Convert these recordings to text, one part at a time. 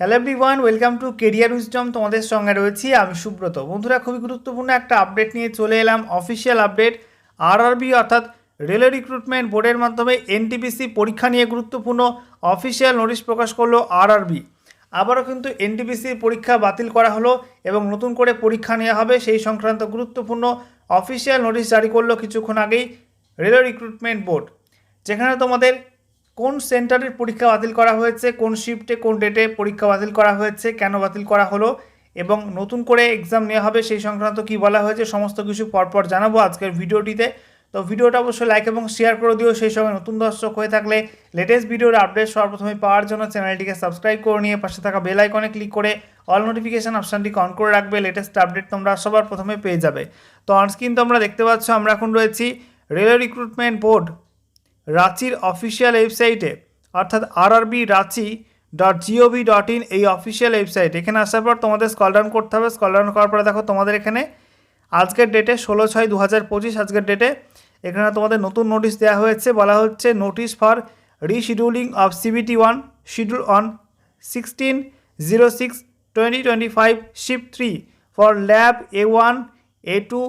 Hello everyone welcome to career wisdom তোমাদের সঙ্গে রয়েছি, আমি সুব্রত। বন্ধুরা, খুবই গুরুত্বপূর্ণ একটা আপডেট নিয়ে চলে এলাম অফিসিয়াল আপডেট আরআরবি অর্থাৎ রেলওয়ে রিক্রুটমেন্ট বোর্ডের মাধ্যমে এনটিপিসি পরীক্ষা নিয়ে গুরুত্বপূর্ণ অফিসিয়াল নোটিশ প্রকাশ করল আরআরবি আবারও কিন্তু এনটিপিসির পরীক্ষা বাতিল করা হলো এবং নতুন করে পরীক্ষা নেওয়া হবে, সেই সংক্রান্ত গুরুত্বপূর্ণ অফিসিয়াল নোটিশ জারি করল কিছুক্ষণ আগেই রেলওয়ে রিক্রুটমেন্ট বোর্ড যেখানে তোমাদের কোন সেন্টারের পরীক্ষা বাতিল করা হয়েছে, কোন শিফটে, কোন ডেটে পরীক্ষা বাতিল করা হয়েছে, কেন বাতিল করা হলো এবং নতুন করে এক্সাম নেওয়া হবে সেই সংক্রান্ত কি বলা হয়েছে, সমস্ত কিছু পরপর জানাব আজকের ভিডিওটিতে। তো ভিডিওটা অবশ্যই লাইক এবং শেয়ার করে দিও, সেই সঙ্গে নতুন দর্শক হয়ে থাকলে লেটেস্ট ভিডিওর আপডেট সর্বপ্রথমে পাওয়ার জন্য চ্যানেলটিকে সাবস্ক্রাইব করে নিয়ে পাশে থাকা বেল আইকনে ক্লিক করে অল নোটিফিকেশান অপশানটিকে অন করে রাখবে লেটেস্ট আপডেট তোমরা সবার প্রথমে পেয়ে যাবে। তো অনস্ক্রিন তোমরা দেখতে পাচ্ছ, আমরা এখন রয়েছি রেলওয়ে রিক্রুটমেন্ট বোর্ড রাঁচির অফিসিয়াল ওয়েবসাইটে, অর্থাৎ RRB Ranchi dot GOV dot in এই অফিসিয়াল ওয়েবসাইট। এখানে আসার পর তোমাদের স্কল ডাউন করতে হবে। স্কল ডাউন করার পরে দেখো তোমাদের এখানে আজকের ডেটে ষোলো ছয় দু হাজার পঁচিশ, আজকের ডেটে এখানে তোমাদের নতুন নোটিশ দেওয়া হয়েছে। বলা হচ্ছে notice for rescheduling of CBT one schedule on sixteen zero six twenty twenty five shift three for lab A one A two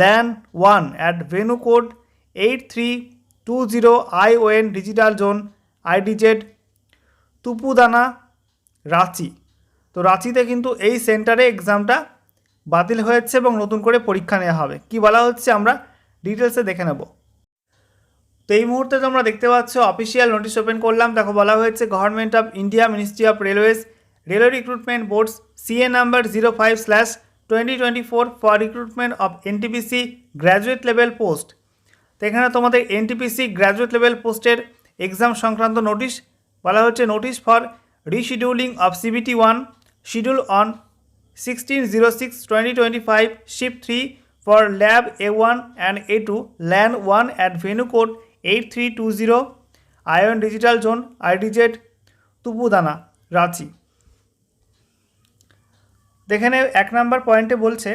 LAN one at venue code eight three two zero I ON digital zone IDZ Tupudana, Ranchi. তো রাঁচিতে কিন্তু এই সেন্টারে এক্সামটা বাতিল হয়েছে এবং নতুন করে পরীক্ষা নেওয়া হবে। কি বলা হচ্ছে আমরা ডিটেলসে দেখে নেব। তো এই মুহূর্তে তোমরা দেখতে পাচ্ছ, অফিসিয়াল নোটিশ ওপেন করলাম। দেখো, বলা হয়েছে government of India ministry of railways railway recruitment boards CA number zero five slash twenty twenty four for recruitment of NTPC graduate level post তো এখানে তোমাদের এনটিপিসি গ্র্যাজুয়েট লেভেল পোস্টের এক্সাম সংক্রান্ত notice বলা হচ্ছে notice for rescheduling of CBT one schedule on sixteen zero six twenty twenty five shift three for lab A one and A two LAN one at venue code eight three two zero iON digital zone IDZ Tupudana Ranchi দেখেনে এক number পয়েন্টে বলছে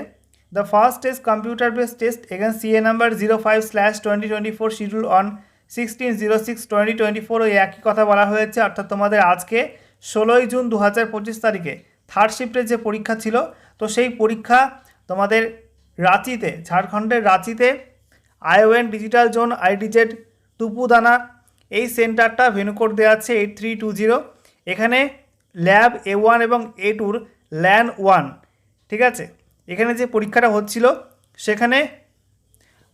base test again CA number zero five slash twenty twenty four schedule on sixteen zero six twenty twenty four ওই একই কথা বলা হয়েছে। অর্থাৎ তোমাদের আজকে ষোলোই জুন দু হাজার পঁচিশ তারিখে থার্ড শিফটের যে পরীক্ষা ছিল, তো সেই পরীক্ষা তোমাদের রাঁচিতে, ঝাড়খণ্ডের রাঁচিতে iON digital zone IDZ Tupudana এই সেন্টারটা ভেনুকোড দেওয়া আছে এইট থ্রি টু জিরো এখানে ল্যাব এ ওয়ান এবং এ টুর ল্যান ওয়ান ঠিক আছে? এখানে যে পরীক্ষাটা হচ্ছিল, সেখানে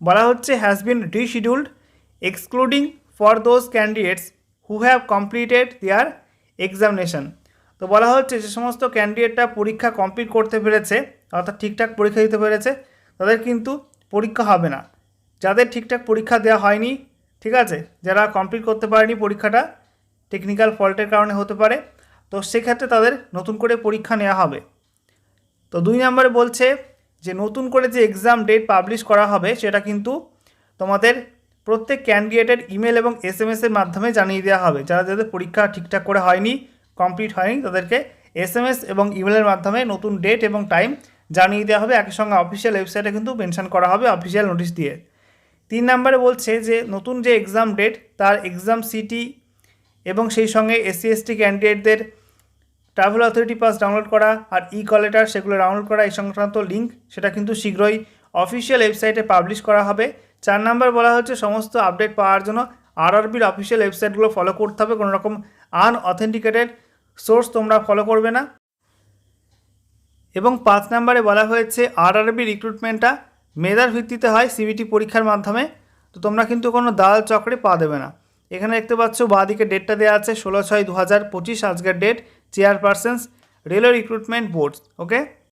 বলা হচ্ছে has been rescheduled excluding for those candidates who have completed their examination তো বলা হচ্ছে যে সমস্ত ক্যান্ডিডেটরা পরীক্ষা কমপ্লিট করতে পেরেছে, অর্থাৎ ঠিকঠাক পরীক্ষা দিতে পেরেছে, তাদের কিন্তু পরীক্ষা হবে না। যাদের ঠিকঠাক পরীক্ষা দেওয়া হয়নি, ঠিক আছে, যারা কমপ্লিট করতে পারেনি পরীক্ষাটা টেকনিক্যাল ফল্টের কারণে হতে পারে, তো সেক্ষেত্রে তাদের নতুন করে পরীক্ষা নেওয়া হবে। তো দুই নম্বরে বলছে যে নতুন করে যে এক্সাম ডেট পাবলিশ করা হবে, সেটা কিন্তু তোমাদের প্রত্যেক ক্যান্ডিডেটের ইমেল এবং এস এম এসের মাধ্যমে জানিয়ে দেওয়া হবে। যারা যাদের পরীক্ষা ঠিকঠাক করে হয়নি কমপ্লিট হয়নি, তাদেরকে এস এম এস এবং ইমেলের মাধ্যমে নতুন ডেট এবং টাইম জানিয়ে দেওয়া হবে। একই সঙ্গে অফিসিয়াল ওয়েবসাইটে কিন্তু মেনশন করা হবে অফিসিয়াল নোটিশ দিয়ে। তিন নম্বরে বলছে যে নতুন যে এক্সাম ডেট তার এক্সাম সিটি এবং সেই সঙ্গে এসসি এসটি ক্যান্ডিডেটদের ট্রাভেল অথরিটি পাস ডাউনলোড করা আর ই কলেটার সেগুলো ডাউনলোড করা এই সংক্রান্ত লিঙ্ক সেটা কিন্তু শীঘ্রই অফিসিয়াল ওয়েবসাইটে পাবলিশ করা হবে। চার নাম্বার বলা হচ্ছে সমস্ত আপডেট পাওয়ার জন্য আরআরবির অফিসিয়াল ওয়েবসাইটগুলো ফলো করতে হবে। কোনো রকম আনঅথেন্টিকেটেড সোর্স তোমরা ফলো করবে না। এবং পাঁচ নম্বরে বলা হয়েছে আরআরবি রিক্রুটমেন্টটা মেধার ভিত্তিতে হয় সিবিটি পরীক্ষার মাধ্যমে। তো তোমরা কিন্তু কোনো দালাল চক্রে পা দেবে না। এখানে দেখতে পাচ্ছ, বাঁদিকে ডেটটা দেওয়া আছে, ষোলো ছয় দু হাজার পঁচিশ আজকের date chairpersons railway recruitment boards okay